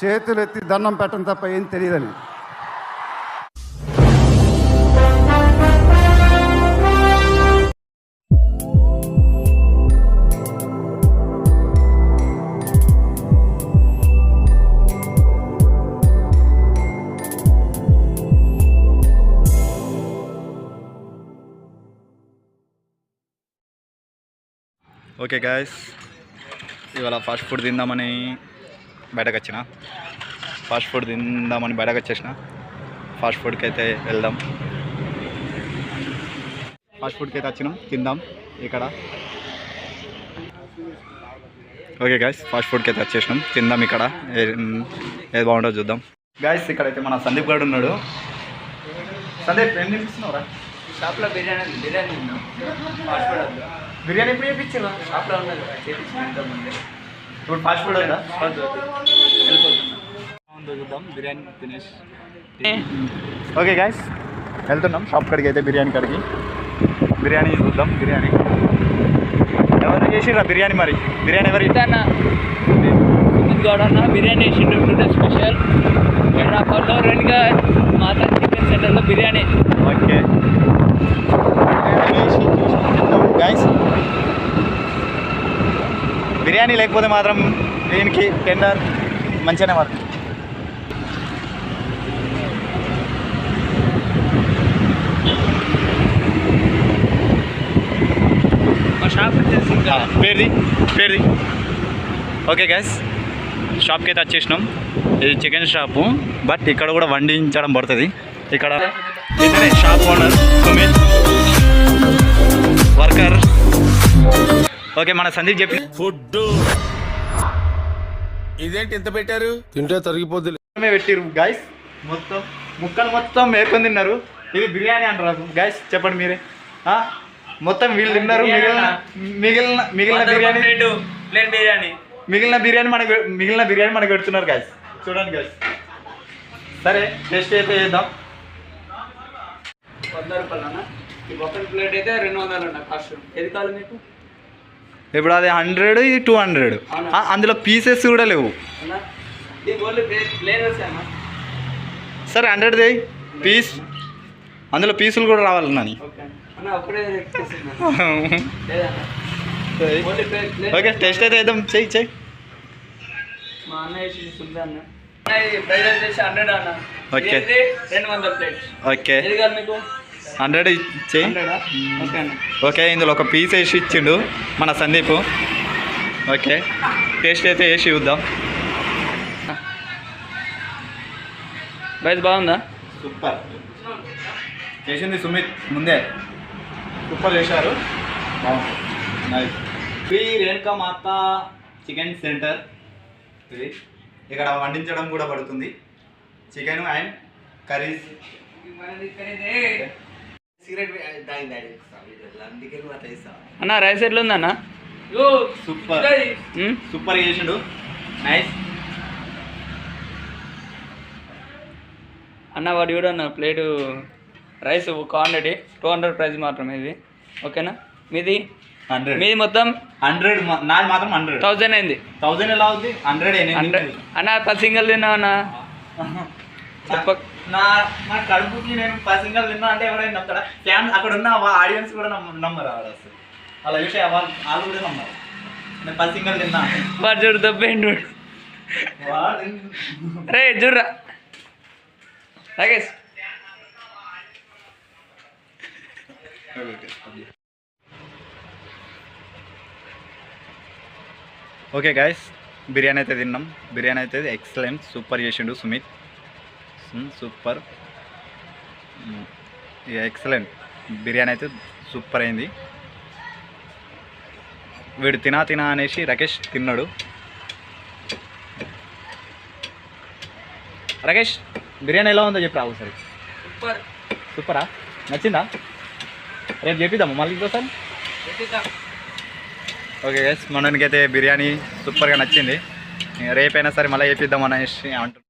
చేతులు ఎత్తి దండం పెట్టడం తప్ప ఏం తెలియదని. ఓకే గాయస్ ఇవాళ ఫాస్ట్ ఫుడ్ తిందామని బయటకు వచ్చిన ఫాస్ట్ ఫుడ్ తిందామని బయటకు వచ్చేసిన ఫాస్ట్ ఫుడ్కి అయితే వెళ్దాం. ఫాస్ట్ ఫుడ్కి అయితే వచ్చినాం తిందాం ఇక్కడ. ఓకే గాయస్ ఫాస్ట్ ఫుడ్కి అయితే వచ్చేసినాం తిందాం ఇక్కడ. ఏది బాగుంటుందో చూద్దాం. గాయస్ ఇక్కడైతే మన సందీప్ గారు ఉన్నాడు. సందీప్ ఏం తినిపిస్తున్నావురా? షాప్లో బిర్యానీ బిర్యానీ తిన్నాం. ఫాస్ట్ ఫుడ్ బిర్యానీ ఎప్పుడు చేయించారా షాప్లో ఉన్నది. ఇంతకుముందే. ఇప్పుడు ఫాస్ట్ ఫుడ్ ఉందా చూద్దాం బిర్యానీ తినేసి ఓకే గాయస్ వెళ్తున్నాం. షాప్ కాడికి అయితే బిర్యానీ కాడికి. బిర్యానీ చూద్దాం బిర్యానీ. ఎవరు చేసిరా బిర్యానీ మరి? బిర్యానీ ఎవరు? సుమిత్ గౌడ్ అన్న బిర్యానీ వేసిండు స్పెషల్ హైదరాబాద్లో రెండుగా మాతా చికెన్ సెంటర్లో బిర్యానీ. ఓకే గాయస్ బిర్యానీ లేకపోతే మాత్రం దీనికి టెండర్ మంచిగానే ఇంకా పేరుది? పేరుది? ఓకే గ్యాస్ షాప్కి అయితే వచ్చేసినాం. ఇది చికెన్ షాపు బట్ ఇక్కడ కూడా వండించడం పడుతుంది. ఇక్కడ ఇతనే shop owner Sumit worker okay మన సందీప్ చెప్పి ఫుడ్ ఇదేంటి ఇంత పెట్టారు? తింటే తరిగిపోద్ది పెట్టిరు గాయస్ మొత్తం ముక్కలు మొత్తం మేకొని తిన్నారు. ఇది బిర్యానీ అంటారు గాయస్ చెప్పండి మీరే. ఆ? మొత్తం వీళ్ళు తిన్నారు. మిగిలిన మిగిలిన మిగిలిన బిర్యానీ ప్లేన్ బిర్యానీ. మిగిలిన బిర్యానీ మనకు మిగిలిన బిర్యానీ మనకు పెడుతున్నారు గాయస్ చూడండి గాయస్ సరే టేస్ట్ అయితే చేద్దాం. వంద రూపాయలు అన్న ఈ ఒక్క ప్లేట్ అయితే రెండు వందలు అన్న కాస్ట్. ఏది కావాలి మీకు? ఇప్పుడు అది హండ్రెడ్ ఇది టూ హండ్రెడ్? అందులో పీసెస్ కూడా లేవు. సరే హండ్రెడ్ దే పీస్ అందులో పీసులు కూడా రావాలి నాని. ఓకే. టేస్ట్ అయితే వేద్దాం చెయ్యి చెయ్యి. ఓకే. ఓకే. హండ్రెడ్ హండ్రెడా? ఓకే ఇందులో ఒక పీస్ వేసి ఇచ్చిండు మన సందీప్. ఓకే టేస్ట్ అయితే వేసి చూద్దాం. ప్రైస్ బాగుందా? సూపర్. చేసింది సుమిత్ ముందే. సూపర్ చేశారు. నైస్. శ్రీ రేణుకా మాత చికెన్ సెంటర్. ఇది ఇక్కడ వండించడం కూడా పడుతుంది. Chicken and curries. అన్న రైస్ ఎట్లా ఉందన్న సూపర్. సూపర్ చేసిండు. నైస్. అన్న వాడు కూడా అన్న plate rice quantity two hundred price మాత్రమే ఇది. ఓకేనా? మీది? హండ్రెడ్. మీది మొత్తం? హండ్రెడ్ నాది మాత్రం హండ్రెడ్. థౌజండ్ అయింది. థౌజండ్ ఎలా అవుద్ది? Hundred hundred. అన్న పది సింగిల్ తిన్నా అన్న? చెప్ప నా నా కడుపుకి నేను పర్సనల్ తిన్నా అంటే ఎవరైనా నమ్ముతాడా? ఫ్యాన్ అక్కడ ఉన్న ఆడియన్స్ కూడా నమ్మ నమ్మరు ఆడ అసలు. అలా చూసే వాళ్ళు వాళ్ళు కూడా నమ్మరు. నేను పర్సనల్ తిన్నా. వాడు చూడు దబ్బేండు రే చూడరా. రాకేష్. ఓకే గాయస్ బిర్యానీ అయితే తిన్నాం. బిర్యానీ అయితే ఎక్సలెంట్ సూపర్ చేసిండు సుమిత్. సూపర్. ఎక్సలెంట్. బిర్యానీ అయితే సూపర్ అయింది. వీడు తినా తినా అనేసి రాకేష్ తిన్నాడు. రాకేష్ బిర్యానీ ఎలా ఉందో చెప్పి రావు సరే సూపర్. సూపరా? నచ్చిందా? రేపు చెప్పిద్దాము మళ్ళీ ఇంకోసారి? ఓకే గైస్ మనకైతే బిర్యానీ సూపర్గా నచ్చింది. రేపైనా సరే మళ్ళీ చేపిద్దాం అనేసి అంటున్నాను